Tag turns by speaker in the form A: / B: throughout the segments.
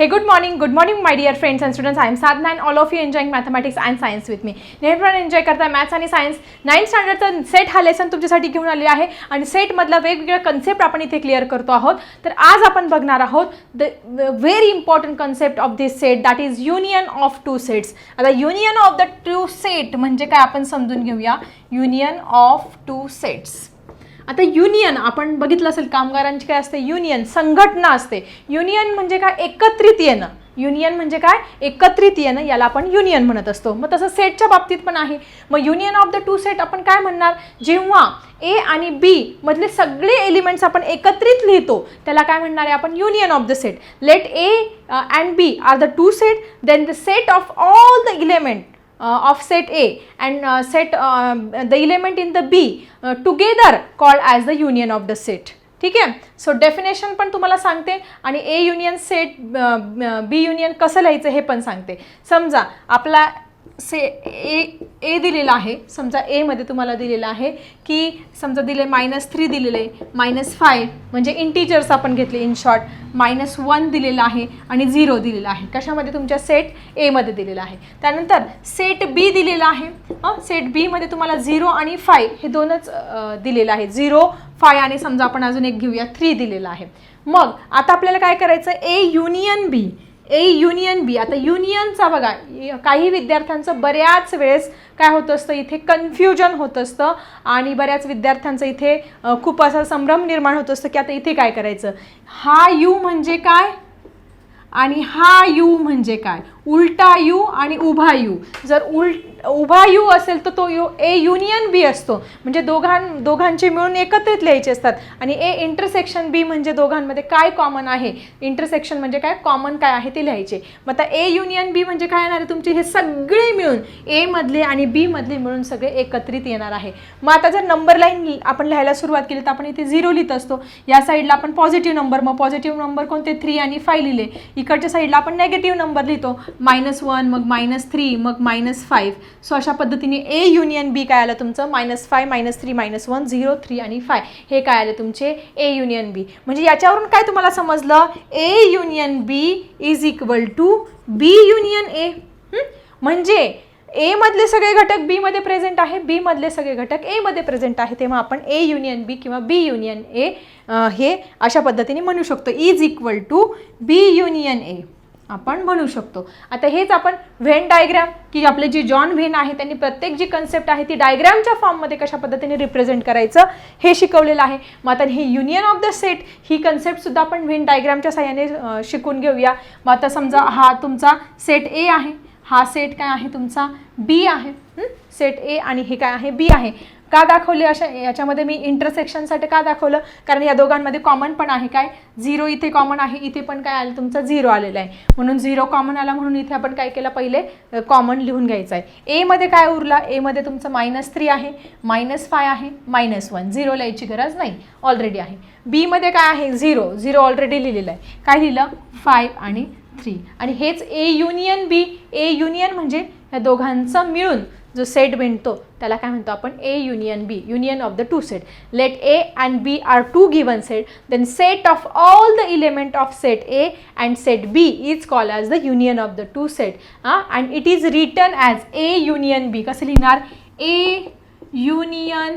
A: हे good morning good morning my dear friends and students. I am Sadhna and all of you enjoying mathematics and science with me. नेहमीप्रमाणे enjoy करता maths आणि science ninth स्टँडर्डचा set हा lesson तुमच्यासाठी घेऊन आले आहे आणि सेटमधला वेगवेगळ्या कन्सेप्ट आपण इथे क्लिअर करतो आहोत. तर आज आपण बघणार आहोत the very important concept of this set that is union of two sets आता union of the two set म्हणजे काय आपण समजून घेऊया. युनियन ऑफ टू सेट्स आता युनियन आपण बघितलं असेल कामगारांची काय असते? युनियन संघटना असते. युनियन म्हणजे काय? एकत्रित येणं. युनियन म्हणजे काय? एकत्रित येणं याला आपण युनियन म्हणत असतो. मग तसं सेटच्या बाबतीत पण आहे. मग union of the two set आपण काय म्हणणार? जेव्हा ए आणि बी मधले सगळे एलिमेंट्स आपण एकत्रित लिहितो त्याला काय म्हणणार आहे आपण? Union of the set let A and B are the two set then the set of all the element of set A and uh, set uh, the element in the B uh, together called as the union of the set. ठीक आहे so definition पण तुम्हाला सांगते आणि A union set B union कसं लिहायचं हे पण सांगते समजा आपला से ए ए दिलेला आहे. समजा एमध्ये तुम्हाला दिलेलं आहे की समजा दिले मायनस थ्री दिलेलं आहे मायनस फाय म्हणजे इंटीजर्स आपण घेतले इन शॉर्ट मायनस वन दिलेलं आहे आणि झिरो दिलेलं आहे. कशामध्ये तुमच्या सेट एमध्ये दिलेलं आहे. त्यानंतर सेट बी दिलेला आहे. सेट बीमध्ये तुम्हाला झिरो आणि फाय हे दोनच दिलेलं आहे. झिरो फाय आणि समजा आपण अजून एक घेऊया थ्री दिलेलं आहे. मग आता आपल्याला काय करायचं? ए युनियन बी ए युनियन बी आता युनियनचा बघा काही विद्यार्थ्यांचं बऱ्याच वेळेस काय होत असतं इथे कन्फ्युजन होत असतं आणि बऱ्याच विद्यार्थ्यांचं इथे खूप असा संभ्रम निर्माण होत असतं की आता इथे काय करायचं? हा यू म्हणजे काय? आणि हा यू म्हणजे काय? उलटा यू आणि उभा यू. जर उल उभा यू असेल तर तो यू ए युनियन बी असतो. म्हणजे दोघां दोघांचे मिळून एकत्रित लिहायचे असतात. आणि ए इंटरसेक्शन बी म्हणजे दोघांमध्ये काय कॉमन आहे? इंटरसेक्शन म्हणजे काय? कॉमन काय आहे ते लिहायचे. मग आता ए युनियन बी म्हणजे काय येणार आहे तुमचे? हे सगळे मिळून एमधले आणि बीमधले मिळून सगळे एकत्रित येणार आहे. मग आता जर नंबर लाईन आपण लिहायला सुरुवात केली तर आपण इथे झिरो लिहित असतो. या साईडला आपण पॉझिटिव्ह नंबर मग पॉझिटिव्ह नंबर कोणते? थ्री आणि फाय लिहिले. इकडच्या साईडला आपण नेगेटिव्ह नंबर लिहितो. मायनस वन मग मायनस थ्री मग मायनस फाईव्ह सो अशा पद्धतीने ए युनियन बी काय आलं तुमचं? Minus five minus three minus one zero three आणि फाय हे काय आलं तुमचे? ए युनियन बी म्हणजे याच्यावरून काय तुम्हाला समजलं? A union B is equal to B union A म्हणजे ए मधले सगळे घटक बी मध्ये प्रेझेंट आहे बी मधले सगळे घटक ए मध्ये प्रेझेंट आहे. तेव्हा आपण ए युनियन बी किंवा बी युनियन ए हे अशा पद्धतीने म्हणू शकतो. Is equal to B union A आपण म्हणू शकतो. आता हेच आपण व्हेन डायग्रॅम की आपले जी जॉन व्हेन आहे त्यांनी प्रत्येक जी कन्सेप्ट आहे ती डायग्रॅमच्या फॉर्ममध्ये कशा पद्धतीने रिप्रेझेंट करायचं हे शिकवलेलं आहे. मग आता हे युनियन ऑफ द सेट ही कन्सेप्टसुद्धा आपण व्हेन डायग्रॅमच्या साह्याने शिकून घेऊया. मग आता समजा हा तुमचा सेट ए आहे. हा सेट काय आहे तुमचा? बी आहे. सेट ए आणि हे काय आहे? बी आहे. का दाखवली? अशा याच्यामध्ये मी इंटरसेक्शनसाठी का दाखवलं? कारण या दोघांमध्ये कॉमन पण आहे काय? झिरो इथे कॉमन आहे इथे पण काय आलं? तुमचा झिरो आलेला आहे. म्हणून झिरो कॉमन आला म्हणून इथे आपण काय केलं? पहिले कॉमन लिहून घ्यायचं आहे. एमध्ये काय उरला? एमध्ये तुमचं मायनस थ्री आहे. मायनस फाय आहे. मायनस वन झिरो लिहायची गरज नाही. ऑलरेडी आहे. बीमध्ये काय आहे? झिरो झिरो ऑलरेडी लिहिलेलं आहे. काय लिहिलं? फाईव्ह आणि थ्री आणि हेच ए युनियन बी ए युनियन म्हणजे या दोघांचा मिळून जो सेट बनतो त्याला काय म्हणतो आपण? A union B union of the two set let A and B are two given set then set of all the element of set A and set B is call as the union of the two set हां and it is return as A union B कसं लिहिणार? ए union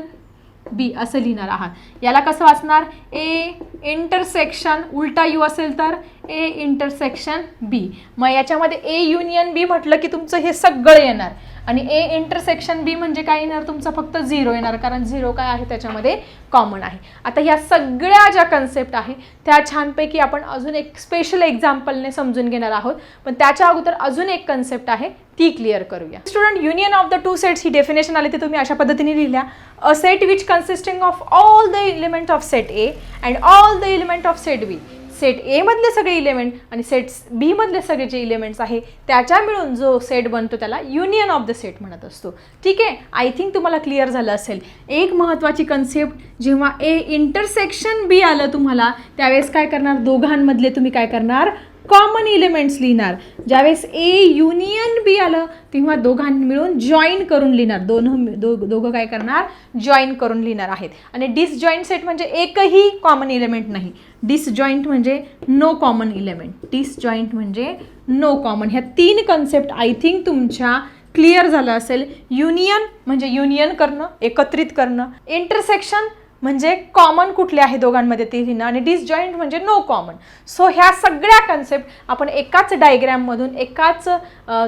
A: बी असं लिहिणार आहात. याला कसं वाचणार? A intersection उलटा यू असेल तर? ए इंटरसेक्शन बी मग याच्यामध्ये ए युनियन बी म्हटलं की तुमचं हे सगळं येणार. आणि ए इंटरसेक्शन बी म्हणजे काय येणार? तुमचं फक्त झिरो येणार कारण झिरो काय आहे? त्याच्यामध्ये कॉमन आहे. आता ह्या सगळ्या ज्या कन्सेप्ट आहे त्या छानपैकी आपण अजून एक स्पेशल एक्झाम्पलने समजून घेणार आहोत. पण त्याच्या अगोदर अजून एक कन्सेप्ट आहे ती क्लिअर करूया. Student union of the two sets he definition आली ती तुम्ही अशा पद्धतीने लिहिल्या. A set which consisting of all the element of set A and all the element of set B set एमधले सगळे इलेमेंट आणि सेट बीमधले सगळे जे इलेमेंट्स आहे त्याच्या मिळून जो सेट बनतो त्याला युनियन ऑफ द सेट म्हणत असतो. ठीक आहे? आय थिंक तुम्हाला क्लिअर झालं असेल. एक महत्त्वाची कन्सेप्ट जेव्हा ए इंटरसेक्शन बी आलं तुम्हाला त्यावेळेस काय करणार? दोघांमधले तुम्ही काय करणार? कॉमन इलिमेंट्स लिहिणार. ज्यावेळेस ए युनियन बी आलं तेव्हा दोघांनी मिळून जॉईन करून लिहिणार. दोन दो दोघं काय करणार? जॉईन करून लिहिणार आहेत. आणि डिसजॉईंट सेट म्हणजे एकही कॉमन इलिमेंट नाही. डिसजॉईंट म्हणजे नो कॉमन इलिमेंट डिसजॉईंट म्हणजे नो कॉमन ह्या तीन कन्सेप्ट आय थिंक तुमच्या क्लिअर झालं असेल. युनियन म्हणजे युनियन करणं एकत्रित करणं. इंटरसेक्शन म्हणजे कॉमन कुठले आहे दोघांमध्ये ते लिहिणं आणि डिसजॉईंट म्हणजे नो कॉमन सो ह्या सगळ्या कन्सेप्ट आपण एकाच डायग्रॅममधून एकाच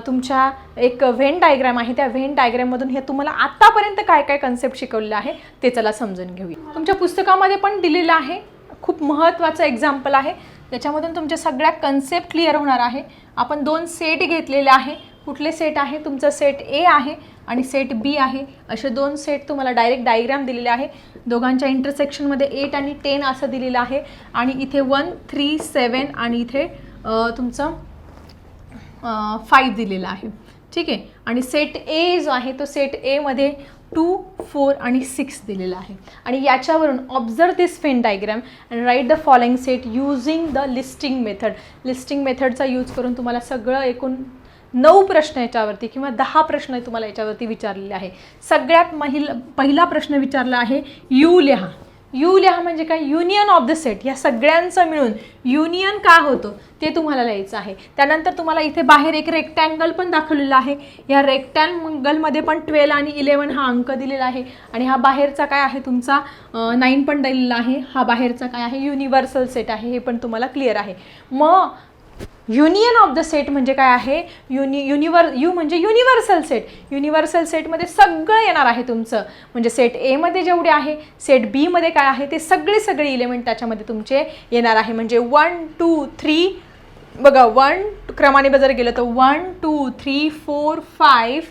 A: तुमच्या एक व्हेन डायग्रॅम आहे. त्या व्हेन डायग्रॅममधून हे तुम्हाला आत्तापर्यंत काय काय कन्सेप्ट शिकवलेलं आहे ते चला समजून घेऊया. तुमच्या पुस्तकामध्ये पण दिलेलं आहे. खूप महत्त्वाचं एक्झाम्पल आहे. त्याच्यामधून तुमच्या सगळ्या कन्सेप्ट क्लिअर होणार आहे. आपण दोन सेट घेतलेले आहे. कुठले सेट आहे? तुमचं सेट ए आहे आणि सेट बी आहे. असे दोन सेट तुम्हाला डायरेक्ट डायग्राम दिलेले आहे. दोघांच्या इंटरसेक्शनमध्ये एट आणि टेन असं दिलेलं आहे. आणि इथे वन थ्री सेवन आणि इथे तुमचं फाईव्ह दिलेलं आहे. ठीक आहे? आणि सेट ए जो आहे तो सेट एमध्ये टू फोर आणि सिक्स दिलेला आहे. आणि याच्यावरून observe this Venn diagram and write the following set using the listing method listing मेथडचा यूज करून तुम्हाला सगळं एकूण नऊ प्रश्न याच्यावरती किंवा दहा प्रश्न तुम्हाला याच्यावरती विचारलेले आहे. सगळ्यात महिला पहिला प्रश्न विचारला आहे यू लिहा यू लिहा म्हणजे काय? Union of the set. या सगळ्यांचं मिळून युनियन का होतं? ते तुम्हाला लिहायचं आहे. त्यानंतर तुम्हाला इथे बाहेर एक रेक्टँगल पण दाखवलेला आहे. या रेक्टँगलमध्ये पण ट्वेल्व आणि इलेवन हा अंक दिलेला आहे. आणि हा बाहेरचा काय आहे तुमचा? नाईन पण दिलेला आहे. हा बाहेरचा काय आहे? युनिव्हर्सल सेट आहे. हे पण तुम्हाला क्लिअर आहे. मग युनियन ऑफ द सेट म्हणजे काय आहे? युनि युनिवर यू म्हणजे युनिव्हर्सल सेट युनिव्हर्सल सेटमध्ये सगळं येणार आहे तुमचं. म्हणजे सेट एमध्ये जेवढे आहे सेट बीमध्ये काय आहे ते सगळे सगळे इलेमेंट त्याच्यामध्ये तुमचे येणार आहे. म्हणजे वन टू थ्री बघा वन क्रमाने जर गेलं तर one two three four five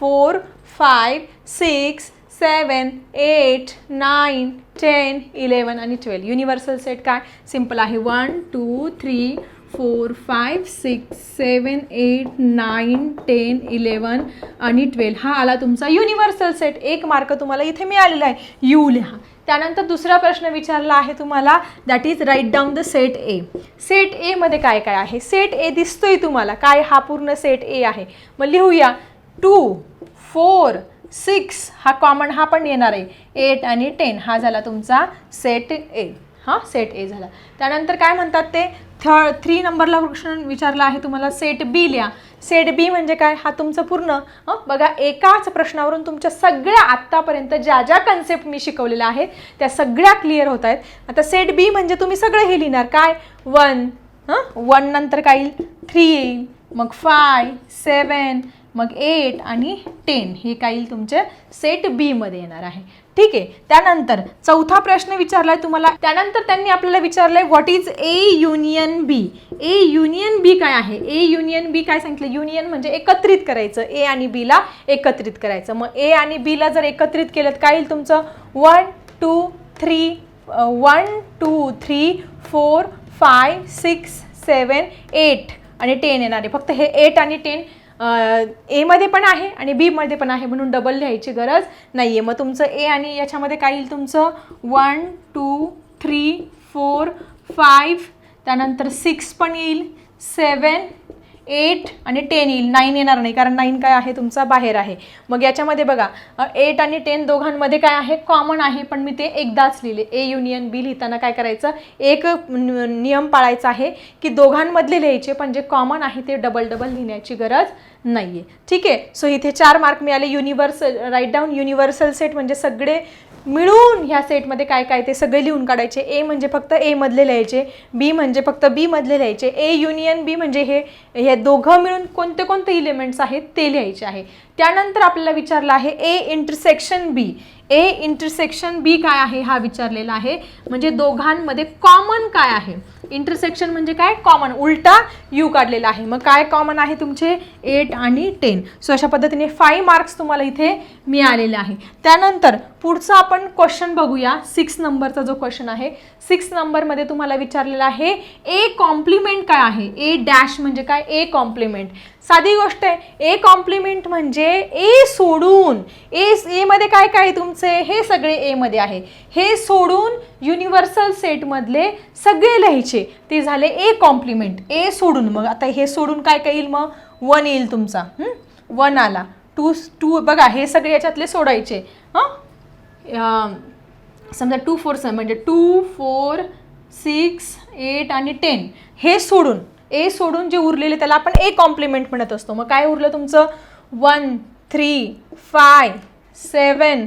A: four five six seven eight nine ten eleven आणि ट्वेल्व युनिव्हर्सल सेट काय? सिंपल आहे. One two three four five six seven eight nine ten eleven आणि twelve. हा आला तुमचा युनिव्हर्सल सेट एक mark तुम्हाला इथे मिळालेला आहे. यू लिहा. त्यानंतर दुसरा प्रश्न विचारला आहे तुम्हाला. That is write down the set A set एमध्ये काय काय आहे? सेट ए दिसतोय तुम्हाला. काय हा पूर्ण सेट ए आहे? मग लिहूया. टू फोर सिक्स हा कॉमन हा पण येणार आहे. एट आणि टेन हा झाला तुमचा सेट ए हां सेट ए झाला. त्यानंतर काय म्हणतात ते? थर्ड थ्री नंबरला प्रश्न विचारला आहे तुम्हाला सेट बी लिहा. सेट बी म्हणजे काय? हा तुमचं पूर्ण हं, बघा एकाच प्रश्नावरून तुमच्या सगळ्या आत्तापर्यंत ज्या ज्या कन्सेप्ट मी शिकवलेल्या आहेत त्या सगळ्या क्लिअर होत आहेत. आता सेट बी म्हणजे तुम्ही सगळं हे लिहिणार. काय? वन हां? वन नंतर काय येईल? थ्री येईल. मग फाय सेवन मग एट आणि टेन हे काय येईल तुमचे सेट बीमध्ये येणार आहे. ठीक आहे? त्यानंतर चौथा प्रश्न विचारलाय तुम्हाला. त्यानंतर त्यांनी आपल्याला विचारलंय what is A union B A union B काय आहे? ए युनियन बी काय सांगितलं? युनियन म्हणजे एकत्रित करायचं. ए आणि बीला एकत्रित करायचं. मग ए आणि बीला जर एकत्रित केलं तर काय येईल तुमचं? One two three one two three four five six seven eight आणि टेन येणार आहे. फक्त हे एट आणि टेन एमध्ये पण आहे आणि बीमध्ये पण आहे म्हणून डबल लिहायची गरज नाही आहे मग तुमचं ए आणि याच्यामध्ये काय येईल तुमचं? One two three four five त्यानंतर सिक्स पण येईल. सेवन एट आणि टेन येईल. नाईन येणार नाही कारण नाईन काय आहे? तुमचा बाहेर आहे. मग याच्यामध्ये बघा एट आणि टेन दोघांमध्ये काय आहे? कॉमन आहे पण मी ते एकदाच लिहिले. ए युनियन बी लिहिताना काय करायचं? एक नियम पाळायचा आहे की दोघांमधले लिहायचे पण जे कॉमन आहे ते डबल डबल लिहिण्याची गरज नाही आहे ठीक आहे? सो इथे चार मार्क मिळाले. Universal write down universal set म्हणजे सगळे मिळून ह्या सेटमध्ये काय काय ते सगळे लिहून काढायचे. ए म्हणजे फक्त ए मधले लिहायचे. बी म्हणजे फक्त बी मधले लिहायचे. ए युनियन बी म्हणजे हे हे दोघं मिळून कोणते कोणते इलिमेंट्स आहेत ते लिहायचे आहे. त्यानंतर आपल्याला विचारलं आहे ए इंटरसेक्शन बी ए इंटरसेक्शन बी काय आहे? हा विचारलेला आहे. म्हणजे दोघांमध्ये कॉमन काय आहे? इंटरसेक्शन म्हणजे काय? कॉमन उलटा यू काढलेला आहे. मग काय कॉमन आहे तुमचे? एट आणि टेन सो अशा पद्धतीने फाईव्ह मार्क्स तुम्हाला इथे मिळालेले आहे. त्यानंतर पुढचा आपण क्वेश्चन बघूया. सिक्स नंबरचा जो क्वेश्चन आहे सिक्स नंबरमध्ये तुम्हाला विचारलेला आहे ए कॉम्प्लिमेंट काय आहे? ए डॅश म्हणजे काय? ए कॉम्प्लिमेंट साधी गोष्ट आहे. ए कॉम्प्लिमेंट म्हणजे ए सोडून ए एमध्ये काय काय तुमचे? हे सगळे एमध्ये आहे. हे सोडून युनिव्हर्सल सेटमधले सगळे लिहायचे. ते झाले ए कॉम्प्लिमेंट ए सोडून. मग आता हे सोडून काय काय येईल मग? वन येईल तुमचा. वन आला. टू टू बघा हे सगळे याच्यातले सोडायचे. हां? समजा टू फोर सेवन म्हणजे टू फोर सिक्स एट आणि टेन हे सोडून. ए सोडून जे उरलेले त्याला आपण ए कॉम्प्लिमेंट म्हणत असतो. मग काय उरलं तुमचं? One three five seven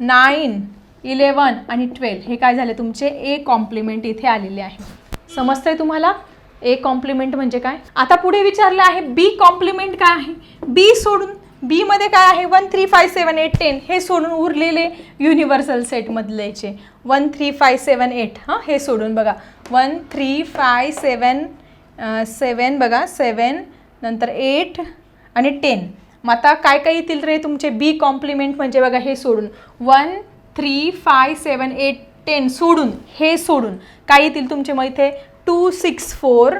A: nine eleven आणि ट्वेल्व हे काय झाले? तुमचे ए कॉम्प्लिमेंट इथे आलेले आहे. समजतंय तुम्हाला? ए कॉम्प्लिमेंट म्हणजे काय? आता पुढे विचारलं आहे बी कॉम्प्लिमेंट काय आहे? बी सोडून बीमध्ये काय आहे? One three five seven eight ten हे सोडून उरलेले universal सेटमधलेचे one three five seven eight हां हे सोडून बघा. One three five seven seven बघा सेवन नंतर एट आणि टेन मग आता काय काय येतील रे तुमचे बी कॉम्प्लिमेंट म्हणजे बघा हे सोडून. One three five seven eight ten सोडून हे सोडून. काय येतील तुमचे मग इथे? Two six four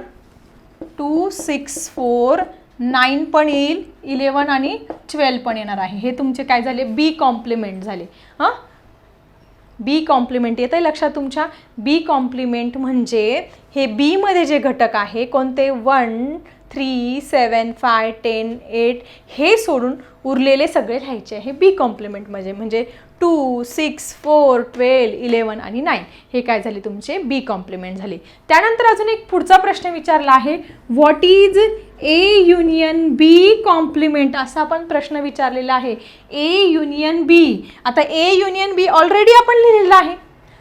A: two six four nine पण येईल इलेवन आणि ट्वेल्व पण येणार आहे. हे तुमचे काय झाले? बी कॉम्प्लिमेंट झाले. हां? बी कॉम्प्लिमेंट येतं आहे लक्षात तुमच्या. बी कॉम्प्लिमेंट म्हणजे हे बीमध्ये जे घटक आहे कोणते? One three seven five ten eight हे सोडून उरलेले सगळे लिहायचे आहे बी कॉम्प्लिमेंट म्हणजे म्हणजे two six four twelve eleven आणि नाईन हे काय झाले तुमचे? बी कॉम्प्लिमेंट झाले. त्यानंतर अजून एक पुढचा प्रश्न विचारला आहे. What is A union B complement असा आपण प्रश्न विचारलेला आहे. ए युनियन बी आता ए युनियन बी ऑलरेडी आपण लिहिलेलं आहे.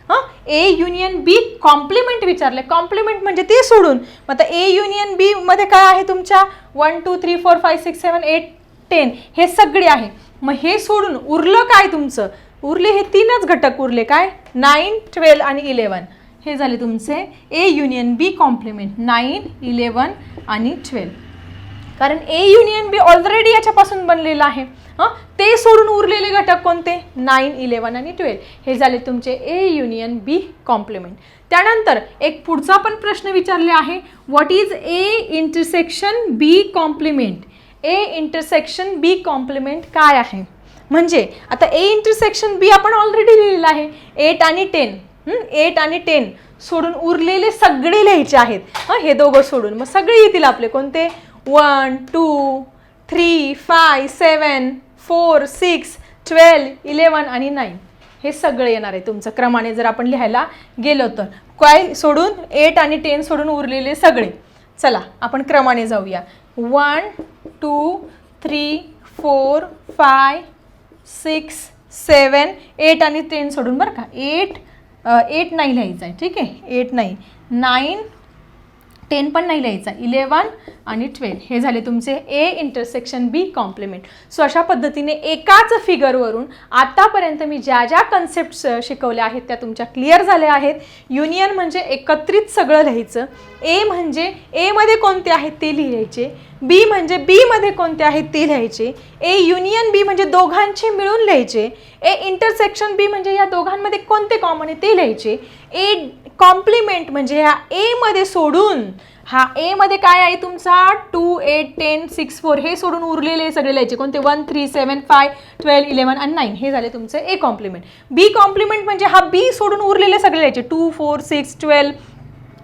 A: हां? ए युनियन बी कॉम्प्लिमेंट विचारले. कॉम्प्लिमेंट म्हणजे ते सोडून. मग आता ए युनियन बी मध्ये काय आहे तुमच्या? One two three four five six seven eight ten हे सगळे आहे. मग हे सोडून उरलं काय तुमचं? उरले हे तीनच घटक उरले काय? नाईन ट्वेल्व आणि इलेवन हे झाले तुमचे A union B complement nine eleven आणि ट्वेल्व कारण ए युनियन बी ऑलरेडी याच्यापासून बनलेलं आहे. हां? ते सोडून उरलेले घटक कोणते? नाईन इलेवन आणि ट्वेल्व हे झाले तुमचे ए युनियन बी कॉम्प्लिमेंट त्यानंतर एक पुढचा पण प्रश्न विचारले आहे. What is A intersection B complement A intersection B complement काय आहे? म्हणजे आता ए इंटरसेक्शन बी आपण ऑलरेडी लिहिलेलं आहे. एट आणि टेन एट आणि टेन सोडून उरलेले सगळे लिहायचे आहेत. हां? हे दोघं सोडून. मग सगळे येतील आपले. कोणते? One two three five seven four six twelve eleven आणि नाईन हे सगळं येणार आहे तुमचं. क्रमाने जर आपण लिहायला गेलो तर. काय सोडून एट आणि टेन सोडून उरलेले सगळे. चला आपण क्रमाने जाऊया. One two three four five six seven eight आणि टेन सोडून बरं का. एट एट नाही लिहायचं आहे. ठीक आहे? एट नाही नाईन टेन पण नाही लिहायचा इलेवन आणि ट्वेल्व. हे झाले तुमचे A intersection B complement so अशा पद्धतीने एकाच फिगरवरून आत्तापर्यंत मी ज्या ज्या कन्सेप्ट शिकवल्या आहेत त्या तुमच्या क्लिअर झाल्या आहेत. युनियन म्हणजे एकत्रित सगळं लिहायचं. ए म्हणजे एमध्ये कोणते आहेत ते लिहायचे. बी म्हणजे बीमध्ये कोणते आहेत ते लिहायचे. ए युनियन बी म्हणजे दोघांचे मिळून लिहायचे. ए इंटरसेक्शन बी म्हणजे या दोघांमध्ये कोणते कॉमन आहे ते लिहायचे. ए कॉम्प्लिमेंट म्हणजे ह्या एमध्ये सोडून हा एमध्ये काय आहे तुमचा? Two eight ten six four हे सोडून उरलेले सगळे लिहायचे कोणते? One three seven five twelve eleven आणि नाईन हे झाले तुमचे ए कॉम्प्लिमेंट. बी कॉम्प्लिमेंट म्हणजे हा बी सोडून उरलेले सगळे लिहायचे two four six twelve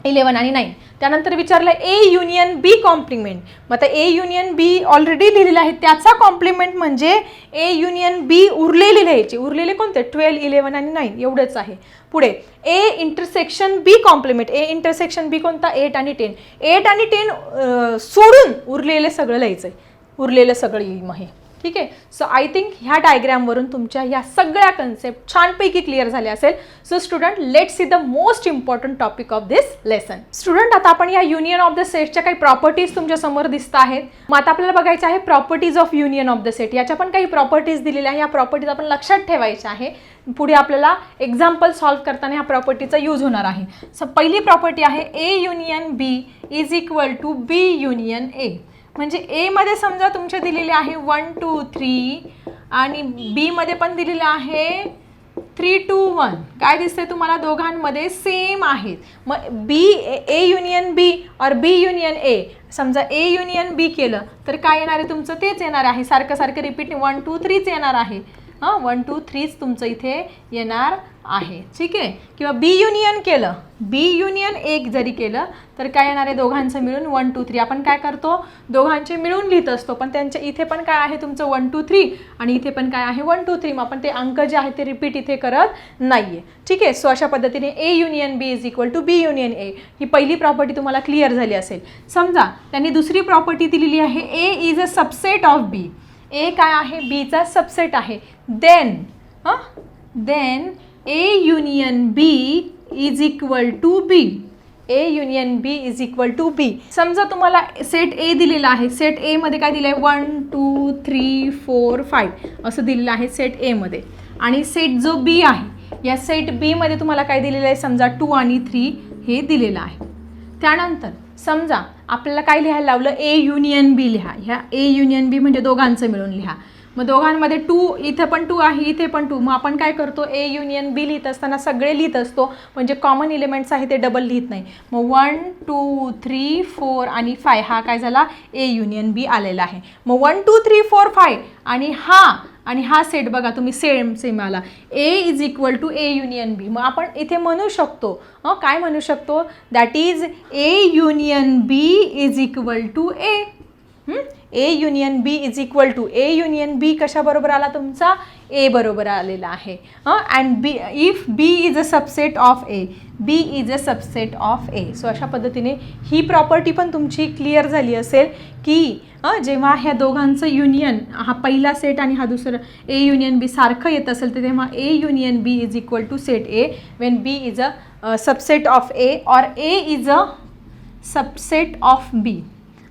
A: eleven आणि नाईन त्यानंतर विचारलं ए युनियन बी कॉम्प्लिमेंट मग आता ए युनियन बी ऑलरेडी लिहिलेलं आहे त्याचा कॉम्प्लिमेंट म्हणजे ए युनियन बी उरलेले लिहायचे. उरलेले कोणते? ट्वेल्व इलेवन आणि नाईन एवढंच आहे. पुढे A intersection B complement A intersection B कोणता? एट आणि टेन एट आणि टेन सोडून उरलेले सगळं लिहायचं आहे उरलेलं सगळं येईल मग हे ठीक आहे? सो आय थिंक ह्या डायग्रॅमवरून तुमच्या ह्या सगळ्या कन्सेप्ट छानपैकी क्लिअर झाल्या असेल. So student let see the most important topic of this lesson student आता आपण या युनियन ऑफ द सेटच्या काही प्रॉपर्टीज तुमच्यासमोर दिसत आहेत. मग आता आपल्याला बघायचं आहे properties of union of the set याच्या पण काही प्रॉपर्टीज दिलेल्या आहे या प्रॉपर्टीज आपण लक्षात ठेवायच्या आहे. पुढे आपल्याला एक्झाम्पल सॉल्व्ह करताना ह्या प्रॉपर्टीचा यूज होणार आहे. सो पहिली प्रॉपर्टी आहे A union B is equal to B union A म्हणजे एमध्ये समजा तुमच्या दिलेले आहे वन टू थ्री आणि बीमध्ये पण दिलेलं आहे थ्री टू वन काय दिसतंय तुम्हाला? दोघांमध्ये सेम आहेत. मग बी ए युनियन बी और बी युनियन ए समजा ए युनियन बी केलं तर काय येणार आहे तुमचं? तेच येणार आहे. सारखं सारखं रिपीट वन टू थ्रीच येणार आहे. हां वन टू थ्रीच तुमचं इथे येणार आहे. ठीक आहे? किंवा बी युनियन केलं. बी युनियन एक जरी केलं तर काय येणार आहे दोघांचं मिळून? वन टू थ्री आपण काय करतो? दोघांचे मिळून लिहित असतो. पण त्यांच्या इथे पण काय आहे तुमचं? वन टू थ्री आणि इथे पण काय आहे? वन टू थ्री मग आपण ते अंक जे आहे ते रिपीट इथे करत नाही आहे ठीक आहे? सो अशा पद्धतीने A union B is equal to B union A ही पहिली प्रॉपर्टी तुम्हाला क्लिअर झाली असेल. समजा त्यांनी दुसरी प्रॉपर्टी दिलेली आहे A is a subset of B A काय आहे? बीचा सबसेट आहे. देन हां? Then A union B is equal to B A union B is equal to B समजा तुम्हाला सेट ए दिलेला आहे. सेट एमध्ये काय दिलं आहे one two three four five असं दिलेलं आहे सेट एमध्ये आणि सेट जो बी आहे या सेट बीमध्ये तुम्हाला काय दिलेलं आहे? समजा टू आणि थ्री हे दिलेलं आहे. त्यानंतर समजा आपल्याला काय लिहायला लावलं? ए युनियन बी लिहा. ह्या ए युनियन बी म्हणजे दोघांचं मिळून लिहा. मग दोघांमध्ये टू इथे पण टू आहे इथे पण टू मग आपण काय करतो? ए युनियन बी लिहित असताना सगळे लिहित असतो. म्हणजे कॉमन इलिमेंट्स आहे ते डबल लिहित नाही. मग वन टू थ्री फोर आणि फाय हा काय झाला? ए युनियन बी आलेला आहे. मग one two three four five आणि हा आणि हा सेट बघा तुम्ही सेम सेम आला. A is equal to A union B मग आपण इथे म्हणू शकतो हं, काय म्हणू शकतो? That is A union B is equal to A A union B is equal to A union B कशाबरोबर आला तुमचा? ए बरोबर आलेला आहे. And B if B is a subset of A B is a subset of A so अशा पद्धतीने ही property पण तुमची clear झाली असेल की हं, जेव्हा ह्या दोघांचं युनियन हा पहिला सेट आणि हा दुसरा ए युनियन बी सारखं येत असेल तर तेव्हा A union B is equal to set A when B is a subset of A और A is a subset of B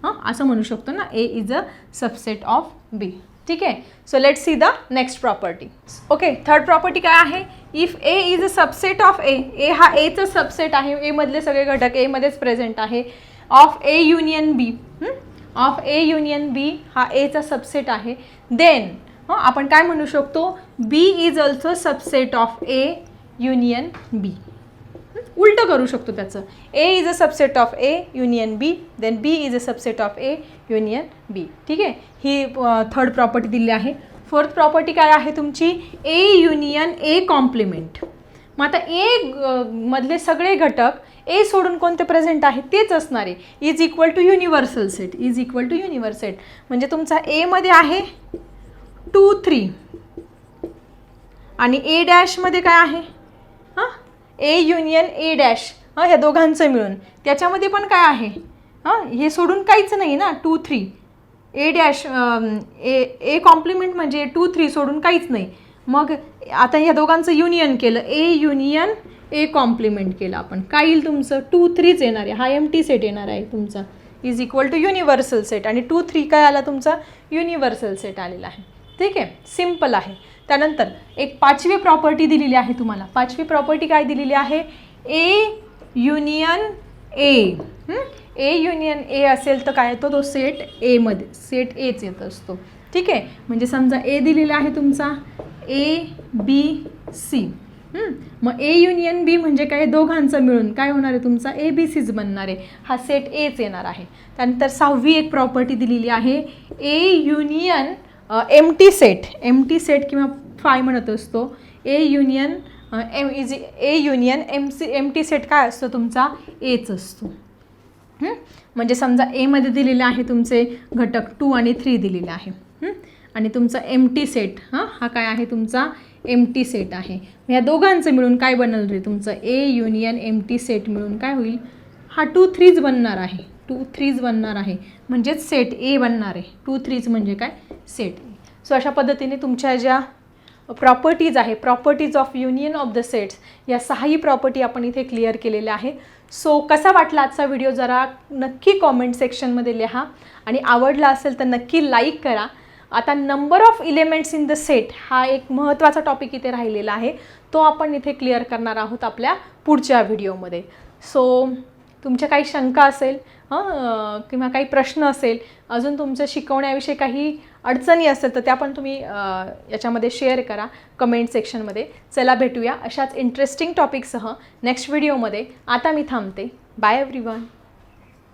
A: हां? असं म्हणू शकतो ना A is a subset of B ठीक आहे? So let see the next property okay third property काय आहे? If A is a subset of A A हा एचं सबसेट आहे एमधले सगळे घटक एमध्येच प्रेझेंट आहे. Of A union B of A union B हा एचा सबसेट आहे. देन आपण काय म्हणू शकतो? B is also subset of A union B उलटं करू शकतो त्याचं. A is a subset of A union B then B is a subset of A union B ठीक आहे? ही थर्ड प्रॉपर्टी दिली आहे. फोर्थ प्रॉपर्टी काय आहे तुमची? ए युनियन ए कॉम्प्लिमेंट मग आता ए मधले सगळे घटक ए सोडून कोणते प्रेझेंट आहेत तेच असणार. आहे is equal to universal set is equal to universal म्हणजे तुमचा एमध्ये आहे टू थ्री आणि ए डॅशमध्ये काय आहे? ए युनियन ए डॅश हां ह्या दोघांचं मिळून. त्याच्यामध्ये पण काय आहे? हां हे सोडून काहीच नाही ना two three. A dash A A complement म्हणजे टू थ्री सोडून काहीच नाही. मग आता ह्या दोघांचं युनियन केलं. ए युनियन ए कॉम्प्लिमेंट केलं आपण. काय येईल तुमचं? टू थ्रीच येणार आहे. हा एम टी सेट येणार आहे तुमचा. Is equal to universal set आणि टू थ्री काय आला तुमचा? युनिव्हर्सल सेट आलेला आहे. ठीक आहे? सिंपल आहे. त्यानंतर एक पाचवी प्रॉपर्टी दिलेली आहे तुम्हाला. पाचवी प्रॉपर्टी काय दिलेली आहे? A union A A union ए असेल तर काय येतो? तो सेट एमध्ये सेट एच येत असतो. ठीक आहे? म्हणजे समजा ए दिलेला आहे तुमचा ए बी सी मग ए युनियन बी म्हणजे काय? दोघांचं मिळून काय होणार आहे तुमचा? ए बी सीज बनणार आहे. हा सेट एच येणार आहे. त्यानंतर सहावी एक प्रॉपर्टी दिलेली आहे. A union empty set empty set किंवा फाय म्हणत असतो. A union M is A union M C empty set काय असतो तुमचा? एच असतो. म्हणजे समजा एमध्ये दिलेले आहे तुमचे घटक टू आणि थ्री दिलेले आहे. आणि तुमचा एम टी सेट हां? हा काय आहे तुमचा? एम टी सेट आहे या दोघांचं मिळून काय बनल रे? तुमचं A union empty set मिळून काय होईल? हा टू थ्रीज बनणार आहे. टू थ्रीज बनणार आहे. म्हणजेच सेट ए बनणार आहे. टू थ्रीज म्हणजे काय? सेट ए सो अशा पद्धतीने तुमच्या ज्या प्रॉपर्टीज आहे properties of union of the sets या सहाही प्रॉपर्टी आपण इथे क्लिअर केलेल्या आहे सो कसा वाटला आजचा व्हिडिओ जरा नक्की कॉमेंट सेक्शनमध्ये लिहा. आणि आवडला असेल तर नक्की लाईक करा. आता number of elements in the set हा एक महत्त्वाचा टॉपिक इथे राहिलेला आहे. तो आपण इथे क्लिअर करणार आहोत आपल्या पुढच्या व्हिडिओमध्ये सो तुमच्या काही शंका असेल हं, किंवा काही प्रश्न असेल अजून तुमचं शिकवण्याविषयी काही अडचणी असतील तर त्या पण तुम्ही याच्यामध्ये शेअर करा. कमेंट सेक्शनमध्ये चला भेटूया अशाच इंटरेस्टिंग टॉपिकसह नेक्स्ट व्हिडिओमध्ये आता मी थांबते. Bye every one